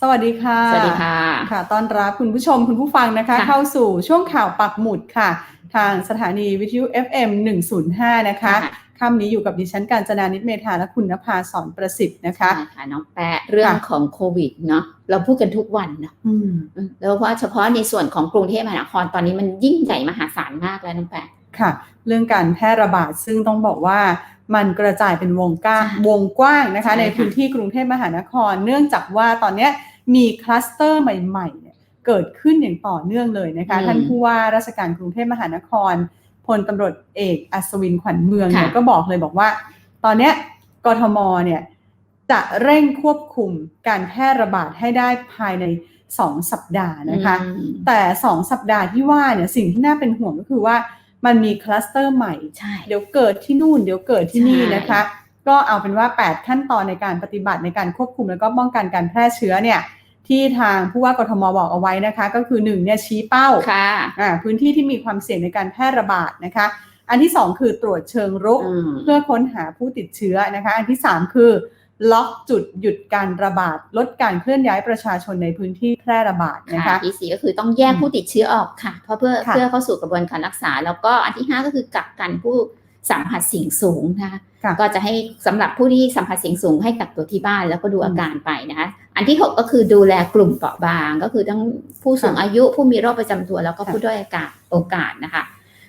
สวัสดีค่ะ สวัสดีค่ะ ค่ะต้อนรับคุณผู้ชมคุณผู้ฟังนะคะค่ะเข้าสู่ช่วงข่าวปักหมุดค่ะ ทางสถานีวิทยุ FM 105 นะคะค่ำนี้อยู่กับดิฉันการจนานิตเมธาและคุณนภาสอนประสิทธิ์นะคะใช่ค่ะน้องแปะเรื่องของโควิดเนาะเราพูดกันทุกวันเนาะอืมอืมแล้วว่าเฉพาะในส่วนของกรุงเทพมหานครตอนนี้มันยิ่งใหญ่มหาศาลมากแล้วน้องแปะค่ะ เรื่องการแพร่ระบาดซึ่งต้องบอกว่ามันกระจายเป็นวงกว้างใช่วงกว้างนะคะใช่ค่ะในพื้นที่กรุงเทพมหานคร เนื่องจากว่าตอนเนี้ย มีคลัสเตอร์ใหม่ๆเนี่ยเกิดขึ้นอย่างต่อเนื่องเลยนะคะ ท่านผู้ว่าราชการกรุงเทพมหานครพลตำรวจเอกอัศวินขวัญเมืองเนี่ยค่ะก็บอกเลยบอกว่า ตอนเนี้ยกทมเนี่ยจะเร่งควบคุมการแพร่ระบาดให้ได้ภายใน 2 สัปดาห์นะคะอืมแต่ 2 สัปดาห์ที่ว่าเนี่ยสิ่งที่น่าเป็นห่วงก็คือว่ามันมีคลัสเตอร์ใหม่ใช่เดี๋ยวเกิดที่นู่น เดี๋ยวเกิดที่นี่ใช่นะคะ ก็เอาเป็นว่า 8 ขั้นตอนในการปฏิบัติในการควบคุมแล้วก็ป้องกันการแพร่เชื้อเนี่ยที่ทางผู้ว่ากทมบอกเอาไว้นะคะ ก็คือ1เนี่ยชี้เป้าค่ะอ่าพื้นที่ที่มีความเสี่ยงในการแพร่ระบาดนะคะ อันที่ 2 คือตรวจเชิงรุกอืมเพื่อค้นหาผู้ติดเชื้อนะคะ อันที่ 3 คือล็อกจุดหยุดการระบาด ลดการเคลื่อนย้ายประชาชนในพื้นที่แพร่ระบาดนะคะค่ะที่สี่ก็คือต้องแยกอืมผู้ติดเชื้อออกค่ะ เพราะเพื่อค่ะเพื่อเข้าสู่กระบวนการรักษา แล้วก็อันที่ห้าก็คือกักกันผู้ สัมผัสเสี่ยงสูงนะคะค่ะก็จะให้สำหรับผู้ที่สัมผัสเสี่ยงสูงให้กักตัวที่บ้านแล้วก็ดูอืมอาการไปนะคะ อันที่หกก็คือดูแลกลุ่มเปราะบาง ก็คือทั้งผู้สูงค่ะอายุผู้มีโรคประจำตัวแล้วก็ค่ะผู้ด้อยโอกาสโอกาสนะคะ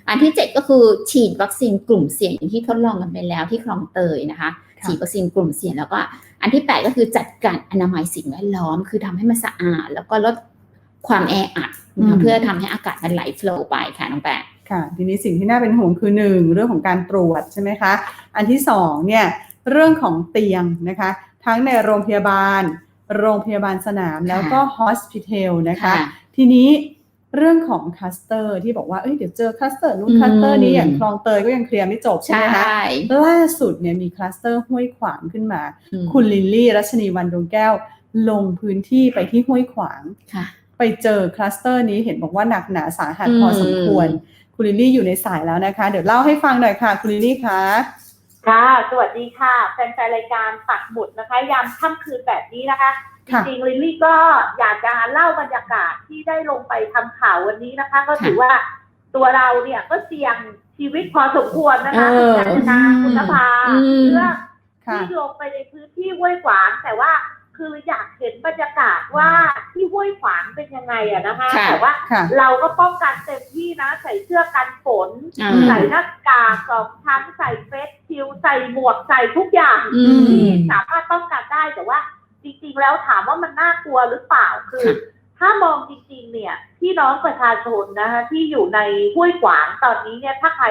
อันที่เจ็ดก็คือฉีดวัคซีนกลุ่มเสี่ยงอย่างที่ทดลองกันไปแล้วที่คลองเตยนะคะค่ะฉีดวัคซีนกลุ่มเสี่ยงแล้วก็ อันที่แปดก็คือจัดการอนามัยสิ่งแวดล้อม คือทำให้มันสะอาด แล้วก็ลดความแออัดนะคะเพื่อทำให้อากาศมันไหลโฟลว์ไปค่ะน้องแปะ ค่ะทีนี้สิ่งที่น่าเป็นห่วงคือหนึ่งเรื่องของการตรวจใช่ไหมคะอันที่สองเนี่ยเรื่องของเตียงนะคะ ทั้งในโรงพยาบาล โรงพยาบาลสนามแล้วก็ฮอสพิทอลนะคะ ทีนี้เรื่องของคลัสเตอร์ที่บอกว่า เอ้ยเดี๋ยวเจอคลัสเตอร์นู้นอืมคลัสเตอร์นี้อย่างคลองเตยก็ยังเคลียร์ไม่จบใช่ใช่ไหมคะล่าสุดเนี่ยมีคลัสเตอร์ห้วยขวางขึ้นมาอืมคุณลิลลี่ รัชนีวันดวงแก้ว ลงพื้นที่ไปที่ห้วยขวางค่ะ ไปเจอคลัสเตอร์นี้เห็นบอกว่าหนักหนาสาหัสอืมพอสมควร คุณลิลลี่อยู่ในสายแล้วนะคะ เดี๋ยวเล่าให้ฟังหน่อยค่ะคุณลิลลี่คะค่ะ สวัสดีค่ะ แฟนๆรายการปักหมุดนะคะ ยามค่ำคืนแบบนี้นะคะจค่ะริงๆลิลลี่ก็อยากจะเล่าบรรยากาศที่ได้ลงไปทำข่าววันนี้นะคะ ก็ถือว่าตัวเราเนี่ยก็เสี่ยงชีวิตพอสมควรนะคะเออคุณนาคุณนภาอืมเรื่องค่ะที่ลงไปในพื้นที่ห้วยขวางแต่ว่า คืออยากเห็นบรรยากาศว่าที่ห้วยขวางเป็นยังไงอะนะคะ ค่ะแต่ว่าค่ะเราก็ป้องกันเต็มที่นะ ใส่เสื้อกันฝน อ่า ใส่หน้ากากสองชั้นใส่เฟสชิลด์ใส่หมวกใส่ทุกอย่างอืม ที่สามารถป้องกันได้แต่ว่า จริงๆแล้วถามว่ามันน่ากลัวหรือเปล่าคือค่ะถ้ามองจริงๆ เนี่ยพี่น้องประชาชนนะคะที่อยู่ในห้วยขวางตอนนี้เนี่ยถ้าใคร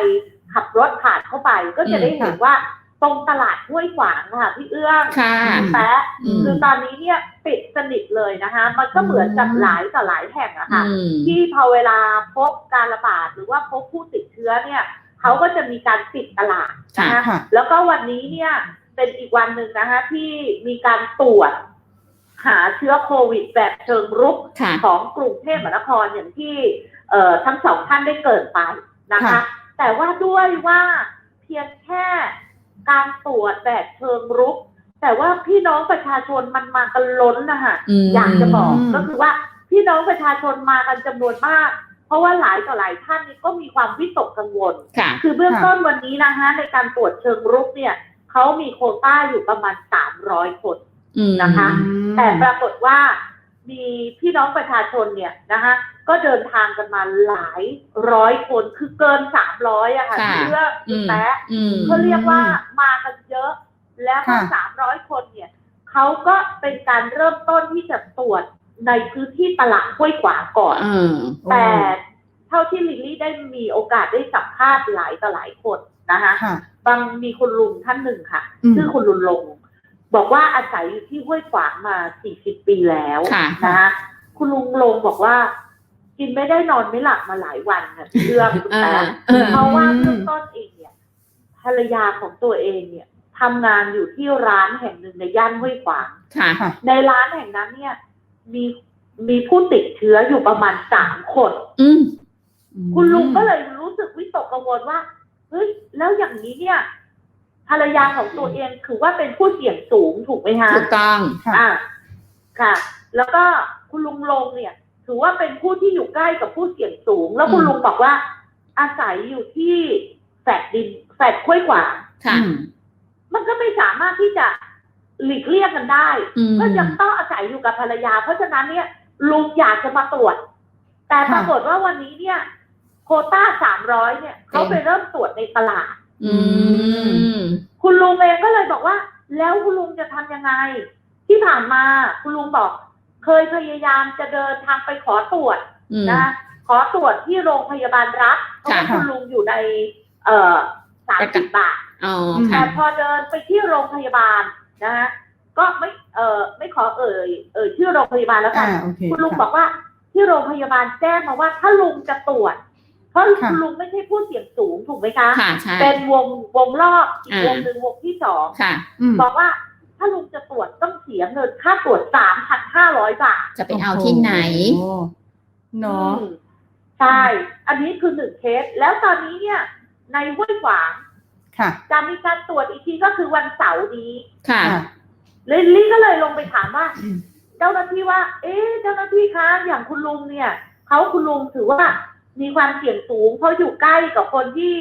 ขับรถผ่านเข้าไปก็จะได้เห็นว่า ตรงตลาดห้วยขวางค่ะพี่เอื้องค่ะ แปะอืม คือตอนนี้เนี่ยปิดสนิทเลยนะคะ มันก็เหมือนกับหลายต่อหลายแห่งอะค่ะ อืม ที่พอเวลาพบการระบาดหรือว่าพบผู้ติดเชื้อเนี่ยเขาก็จะมีการปิดตลาดนะคะค่ะ แล้วก็วันนี้เนี่ยเป็นอีกวันหนึ่งนะคะที่มีการตรวจหาเชื้อโควิดแบบเชิงรุก ค่ะ ของกรุงเทพมหานครอย่างที่เอ่อทั้งสองท่านได้เกริดไปนะคะ ค่ะ แต่ว่าด้วยว่าเพียงแค่ การตรวจแบบเชิงรุก แต่ว่าพี่น้องประชาชนมันมากันล้นนะคะอืมอยากจะบอกอืมก็คือว่าพี่น้องประชาชนมากันจำนวนมาก เพราะว่าหลายต่อหลายท่านนี่ก็มีความวิตกกังวลค่ะคือเบื้องค่ะต้นวันนี้นะคะในการตรวจเชิงรุกเนี่ยเขามีโควต้าอยู่ประมาณ300คนอืมนะคะอืมแต่ปรากฏว่า มีพี่น้องประชาชนเนี่ยนะคะก็เดินทางกันมาหลายร้อยคนคือเกิน300อะค่ะค่ะเพื่ออืมแปะอืมเขาเรียกว่ามากันเยอะ แล้วก็ค่ะสามร้อยคนเนี่ยเขาก็เป็นการเริ่มต้นที่จะตรวจในพื้นที่ตลาดห้วยขวางก่อนอืมแต่เท่าที่ลิลลี่ได้มีโอกาสได้สัมภาษณ์หลายต่อหลายคนนะคะค่ะบางมีคุณลุงท่านหนึ่งค่ะอืมชื่อคุณลุงลง บอกว่าอาศัยอยู่ที่ห้วยขวางมา40ปีแล้วค่ะนะคะคุณลุงลงบอกว่า กินไม่ได้นอนไม่หลับมาหลายวันค่ะเรื่องคุณอ่าแป๊ะเออเพราะว่าเบื้องต้นเองเนี่ยภรรยาของตัวเองเนี่ยทำงานอยู่ที่ร้านแห่งหนึ่งในย่านห้วยขวางค่ะค่ะในร้านแห่งนั้นเนี่ย มีมีผู้ติดเชื้ออยู่ประมาณสามคนอืมคุณลุงก็เลยรู้สึกวิตกกังวลว่าเฮ้ยแล้วอย่างนี้เนี่ย ภรรยาของตัวเองถือว่าเป็นผู้เสี่ยงสูงถูกไหมคะถูกต้องค่ะอ่าค่ะ แล้วก็คุณลุงลงเนี่ย ถือว่าเป็นผู้ที่อยู่ใกล้กับผู้เสี่ยงสูง แล้วคุณลุงบอกว่า อาศัยอยู่ที่แฟดดินแฟดค้วยขวางค่ะอืมมันก็ไม่สามารถที่จะหลีกเลี่ยงกันได้ อืม ก็ยังต้องอาศัยอยู่กับภรรยา เพราะฉะนั้นเนี่ยลุงอยากจะมาตรวจ แต่ปรากฏว่าวันนี้เนี่ย โควต้าสามร้อยเนี่ย เขาไปเริ่มตรวจในตลาด อืม คุณลุงเองก็เลยบอกว่า แล้วคุณลุงจะทำยังไง ที่ผ่านมาคุณลุงบอก เคยพยายามจะเดินทางไปขอตรวจอืม นะขอตรวจที่โรงพยาบาลรัฐเพราะว่าค่ะ คุณลุงอยู่ใน เอ่อสามประกัสินบบาท อ๋อแต่ค่ะ พอเดินไปที่โรงพยาบาลนะฮะก็ไม่เอ่อไม่ขอเอ่ยเอ่ยชื่อโรงพยาบาลแล้วกัอ่าน โอเคคุณลุงค่ะบอกว่าที่โรงพยาบาลแจ้งมาว่าถ้าลุงจะตรวจ เพราะค่ะคุณลุงไม่ใช่ผู้เสี่ยงสูงถูกไหมคะ ค่ะใช่ เป็นวงวงรอบอีกอ่า วงหนึ่งวงที่สองค่ะอืมบอกว่าถ้าลุงจะตรวจต้องเสียเงินค่าตรวจสามพันห้าร้อยบาทจะไปเอาที่ไหน โอ้โเนาะ อืมใช่ อันนี้คือหนึ่งเคส แล้วตอนนี้เนี่ย ในห้วยขวางค่ะ จะมีการตรวจอีกทีก็คือวันเสาร์นี้ค่ะ ค่ะ ลิลลี่ก็เลยลงไปถามว่า อืม เจ้าหน้าที่ว่า เอ๊ะ เจ้าหน้าที่คะ อย่างคุณลุงเนี่ย เขาคุณลุงถือว่า มีความเสี่ยงสูง เพราะอยู่ใกล้กับคนที่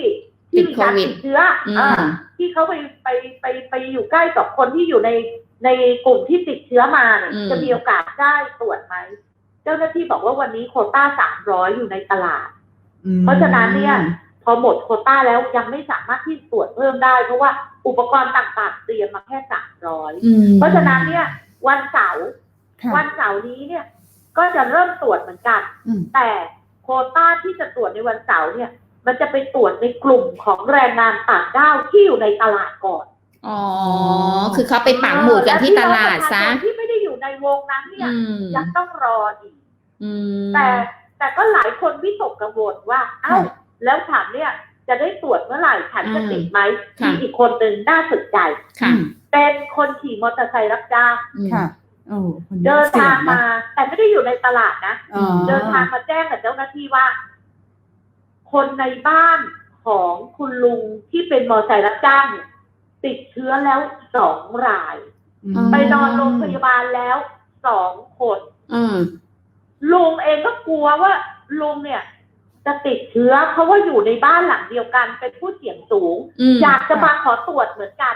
ที่มีการติดโควิดติดเชื้ออมอ่าที่เขาไปไปไปไปอยู่ใกล้กับคนที่อยู่ในในกลุ่มที่ติดเชื้อมาเนี่ยอืมจะมีโอกาสได้ตรวจไหมเจ้าหน้าที่บอกว่าวันนี้โควต้าสามร้อยอยู่ในตลาดอืมเพราะฉะนั้นเนี่ยพอหมดโควต้าแล้วยังไม่สามารถที่ตรวจเพิ่มได้ เพราะว่าอุปกรณ์ต่างๆเตรียมมาแค่สามร้อยอืมเพราะฉะนั้นเนี่ย วันเสาร์ค่ะวันเสาร์นี้เนี่ย ก็จะเริ่มตรวจเหมือนกันอืมแต่โคว ต้าที่จะตรวจในวันเสาร์เนี่ย มันจะไปตรวจในกลุ่มของแรงงานต่างด้าวที่อยู่ในตลาดก่อน อ๋อ คือเขาไปปักหมุดกันที่ตลาดซะและพี่น้องประชาชนที่ไม่ได้อยู่ในวงนั้นเนี่ยอืมยังต้องรออีกอืมแต่แต่ก็หลายคนวิตกกังวลว่า เอ้าค่ะแล้วฉันเนี่ย จะได้ตรวจเมื่อไหร่ฉันจะอืมติดไหมค่ะมีอีกคนหนึ่งน่าสนใจค่ะเป็นคนขี่มอเตอร์ไซค์รับจ้างอืมค่ะ โอ้คนนี้เดินทางสี่ยะมา แต่ไม่ได้อยู่ในตลาดนะอ๋อเดินทางมาแจ้งกับเจ้าหน้าที่ว่า คนในบ้านของคุณลุงที่เป็นมอเตอร์ไซค์รับจ้างเนี่ยติดเชื้อแล้วสองราย อืมอ๋อไปนอนโรงพยาบาลแล้วสองคน อืม ลุงเองก็กลัวว่าลุงเนี่ย จะติดเชื้อ เพราะว่าอยู่ในบ้านหลังเดียวกันเป็นผู้เสี่ยงสูง อืม อยากจะมาขอตรวจเหมือนกัน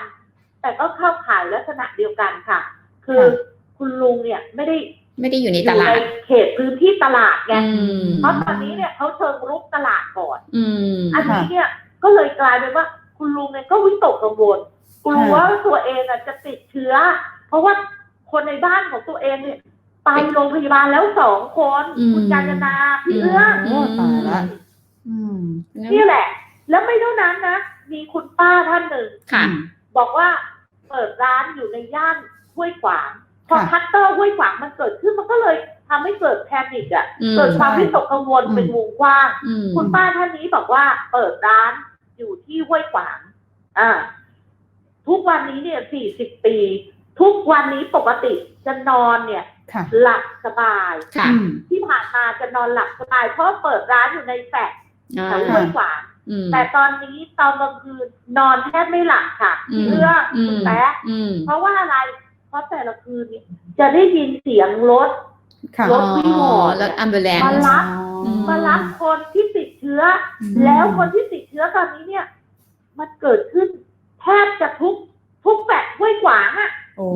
แต่ก็เข้าข่ายลักษณะเดียวกันค่ะ คือคุ ณลุงเนี่ยไม่ได้ไม่ได้อยู่ในอตยู่ลาในดเขตพื้นที่ตลาดไงอืมเพราะตอนนี้เนี่ยเขาเชิงรุกตลาดก่อนอืมอันนี้เนี่ยก็เลยกลายเป็นว่าคุณลุงเนี่ยก็วิตกกังวลกลัวว่าตัวเองอะจะติดเชื้อ เพราะว่าคนในบ้านของตัวเองเนี่ยไปโรงพยาบาลแล้วสองคนอืมคุณกาญจนาพี่เอื้องโอ้ตายละอืมนี่แหละ แล้วไม่เท่านั้นนะมีคุณป้าท่านหนึ่งค่ะบอกว่าเปิดร้านอยู่ในย่านห้วยขวาง พอค่ะคัตเตอร์ห้วยขวางมันเกิดขึ้นมันก็เลยทำให้เกิดแพนิคอะอืมเกิดความวิตกกังวลอืมเป็นวงกว้างอืมคุณป้าท่านนี้บอกว่าเปิดร้านอยู่ที่ห้วยขวาง อ่า ทุกวันนี้เนี่ยสี่สิบปี ทุกวันนี้ปกติจะนอนเนี่ยค่ะหลับสบายค่ะอืมที่ผ่านมาจะนอนหลับสบาย เพราะเปิดร้านอยู่ในแฟลตอ่าแถวห้วยขวางอืมแต่ตอนนี้ตอนกลางคืนนอนแทบไม่หลับค่ะอืมเรื่องอืคุณมแป๊ะอืมเพราะว่าอะไร เพราะแต่ละคืนเนี่ยจะได้ยินเสียงรถค่ะรถวิ่งหมอรถอัมเบลแลนมาซ์รับอืมมารับคนที่ติดเชื้ออืมแล้วคนที่ติดเชื้อตอนนี้เนี่ย มันเกิดขึ้นแทบจะทุกทุกแบบห้วยขวางอะ่ะโอ้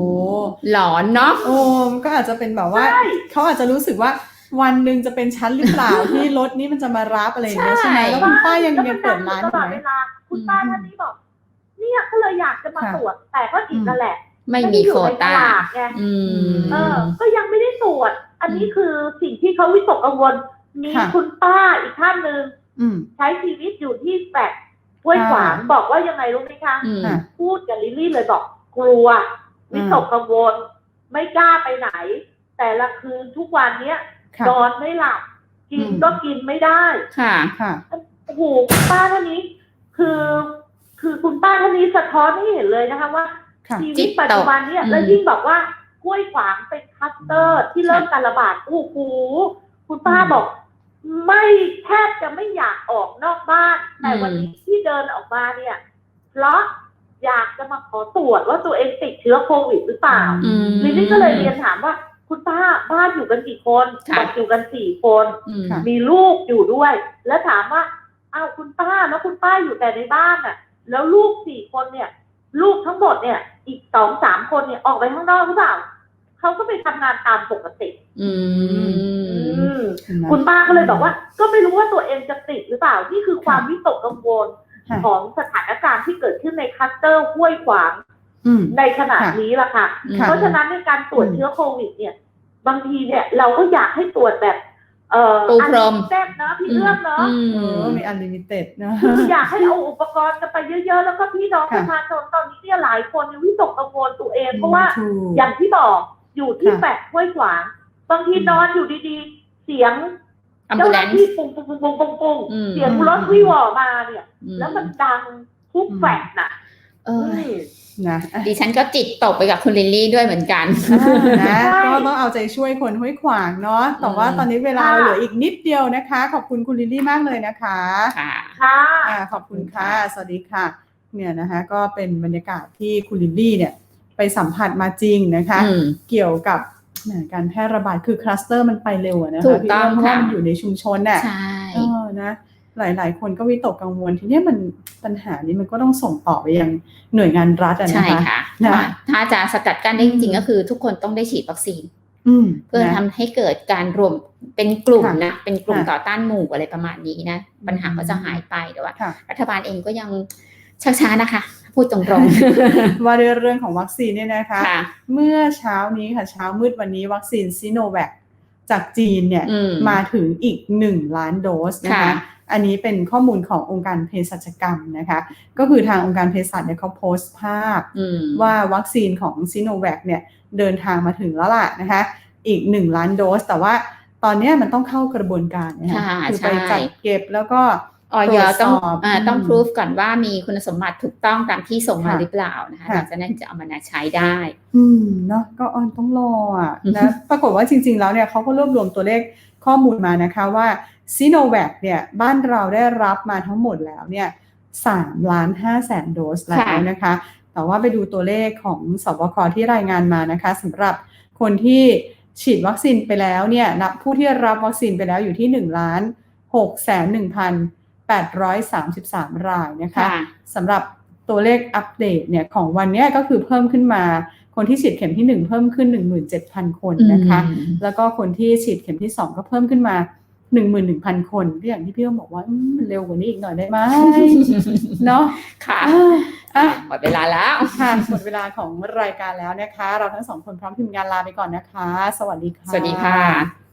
หลอนเนาะโอ้มันก็อาจจะเป็นแบบว่าใช่เขาอาจจะรู้สึกว่าวันหนึ่งจะเป็นชั้นหรือเปล่าที่รถนี้มันจะมารับอะไรอย่างเงี้ยใช่ไหมใช่แล้วคุณป้ายังแล้วยัมังเปิดร้านตอยู่ลอดไหมเวลาคุณป้าอืมท่านนี้บอกเนี่ยก็เลยอยากจะมาค่ะตรวจแต่ก็อีกนั่นแหละ ไม่มีโควด้อยู่ในต้าลาดไงอืม เออ ก็ยังไม่ได้ตรวจ อันนี้คือสิ่งที่เขาวิตกกังวล มีค่ะ คุณป้าอีกท่านหนึ่งอืม ใช้ชีวิตอยู่ที่แปดห้วยขวางค่ะ บอกว่ายังไงรู้ไหมคะ อืมค่ะพูดกับลิลลี่เลยบอกกลัววิตกกังวล ไม่กล้าไปไหน แต่ละคืนทุกวันเนี้ยค่ะ นอนไม่หลับ กินอืม ก็กินไม่ได้ ค่ะ ค่ะ โอ้โหคุณป้าท่านนี้ คือ คือคุณป้าท่านนี้สะท้อนให้เห็นเลยนะคะว่าค่ะ ชีวิตปัจจุบันเนี่ยอืมแล้วยิ่งบอกว่าห้วยขวางเป็นคลัสเตอร์ที่เริ่มการระบาดโอ้โหคุณป้าอืมบอก ไม่แทบจะไม่อยากออกนอกบ้าน แต่อืมวันนี้ที่เดินออกมาเนี่ย เพราะอยากจะมาขอตรวจว่าตัวเองติดเชื้อโควิดหรือเปล่าอืมลิลลี่ก็เลยเรียนถามว่า คุณป้าบ้านอยู่กันกี่คนค่ะบอกอยู่กันสี่คนอืมค่ะมีลูกอยู่ด้วย แล้วถามว่าอ้าวคุณป้าแล้วคุณป้าอยู่แต่ในบ้านอะ แล้วลูกสี่คนเนี่ย ลูกทั้งหมดเนี่ย อีกสองสามคนเนี่ยออกไปข้างนอกหรือเปล่าเขาก็ไปทำงานตามปกติอืมอืมคุณป้าก็เลยบอกว่า ก็ไม่รู้ว่าตัวเองจะติดหรือเปล่า นี่คือความวิตกกังวลค่ะของสถานการณ์ที่เกิดขึ้นในคลัสเตอร์ห้วยขวางอืมในขณะค่ะนี้ล่ะค่ะค่ะ เพราะฉะนั้นในการตรวจอืมเชื้อโควิด เนี่ย บางทีเนี่ย เราก็อยากให้ตรวจแบบ เอ่อปูพรมแซ่บเนาะพี่เรื่องเนาะอืเอมอมีอันลิมิเต็ดนะ คืออยากให้เอาอุปกรณ์กันไปเยอะๆ แล้วก็พี่น้องปค่ะระชาชนตอนนี้เนี่ยหลายคนวิตกกังวลตัวเองเพราะว่าถูก อย่างที่บอกอยู่ที่ค่ะ แปดห้วยขวางบางทีอืมนอนอยู่ดีๆ เสียงอัมเจ้าบูหเลน้าน ที่ปุ้งปุ้งปุ้งปุ้งปุ้งปุ้งอืม เสียงรถวิวอมาเนี่ย แล้วมันดังทุกอืมแฟลตน่ะ เอออืมนะอะดิฉันก็จิตตกไปกับคุณลิลลี่ด้วยเหมือนกันนะใช่ก็ต้องเอาใจช่วยคนห้วยขวางเนาะแต่ว่าอืมตอนนี้เวลาค่ะเราเหลืออีกนิดเดียวนะคะ ขอบคุณคุณลิลลี่มากเลยนะคะค่ะค่ะอ่าขอบคุณค่ะ สวัสดีค่ะ เนี่ยนะคะก็เป็นบรรยากาศที่คุณลิลลี่เนี่ย ไปสัมผัสมาจริงนะคะอืมเกี่ยวกับแหมการแพร่ระบาดคือคลัสเตอร์มันไปเร็วอะนะถูคะกพี่ต้องเเพราะว่าค่ะมันอยู่ในชุมชนน่ะใช่เออนะ หลาย ๆ คนก็วิตกกังวลทีเนี้ยมันปัญหานี้มันก็ต้องส่งต่อไปยังหน่วยงานรัฐอะใช่นะคะค่ะนะว่าถ้าจะสกัดกั้นได้จริงอืมๆก็คือ ทุกคนต้องได้ฉีดวัคซีนอืมเพื่อนะทำให้เกิดการรวมเป็นกลุ่มค่ะนะเป็นกลุ่มค่ะต่อต้านหมู่อะไรประมาณนี้นะปัญหาอืมก็จะหายไปแต่ว่าค่ะรัฐบาลเองก็ยังชักช้านะคะ พูดตรงว่าด้วยเรื่องของวัคซีนเนี่ยนะคะๆค่ะเมื่อเช้านี้ค่ะเช้ามืดวันนี้วัคซีนซิโนแวคจากจีนเนี่ยอืมมาถึงอีก1ล้านโดสนะคะค่ะ อันนี้เป็นข้อมูลขององค์การเภสัชกรรมนะคะ ก็คือทางองค์การเภสัชเนี่ยเขาโพสต์ภาพอืมว่าวัคซีนของซิโนแวคเนี่ยเดินทางมาถึงแล้วล่ะนะคะ อีก 1 ล้านโดส แต่ว่าตอนเนี้ยมันต้องเข้ากระบวนการนะคะค่ะคือไปใช่จัดเก็บแล้วก็ ออยต้องตรวจสอบอ่าต้องอืมพิสูจก่อนว่ามีคุณสมบัติถูกต้องตามที่ส่งมาค่ะหรือเปล่านะคะค่ะหลังจากนั้นจะเอามาใช้ได้ อืมเนาะก็ออนต้องรออะอือฮึนะปรากฏว่าจริง ๆ แล้วเนี่ยเขาก็รวบรวมตัวเลขข้อมูลมานะคะว่าซีโนแวคเนี่ยบ้านเราได้รับมาทั้งหมดแล้วเนี่ยสามล้านห้าแสนโดสแล้วนะคะ แต่ว่าไปดูตัวเลขของสบคที่รายงานมานะคะสำหรับคนที่ฉีดวัคซีนไปแล้วเนี่ยนับผู้ที่รับวัคซีนไปแล้วอยู่ที่1ล้าน6แสน 1,833 รายนะคะค่ะสำหรับตัวเลขอัปเดตเนี่ยของวันเนี้ยก็คือเพิ่มขึ้นมาคนที่ฉีดเข็มที่ 1 เพิ่มขึ้น 17,000 คนนะคะอืมแล้วก็คนที่ฉีดเข็มที่ 2 ก็เพิ่มขึ้นมา 11,000 คนก็อย่างที่พี่อ้อมบอกว่าอืมมันเร็วกว่านี้อีกหน่อยได้ไหมเนาะค่ะอะอะหมดเวลาแล้วค่ะหมดเวลาของรายการแล้วนะคะ เราทั้งสองคนพร้อมทีมงานลาไปก่อนนะคะ สวัสดีค่ะ สวัสดีค่ะ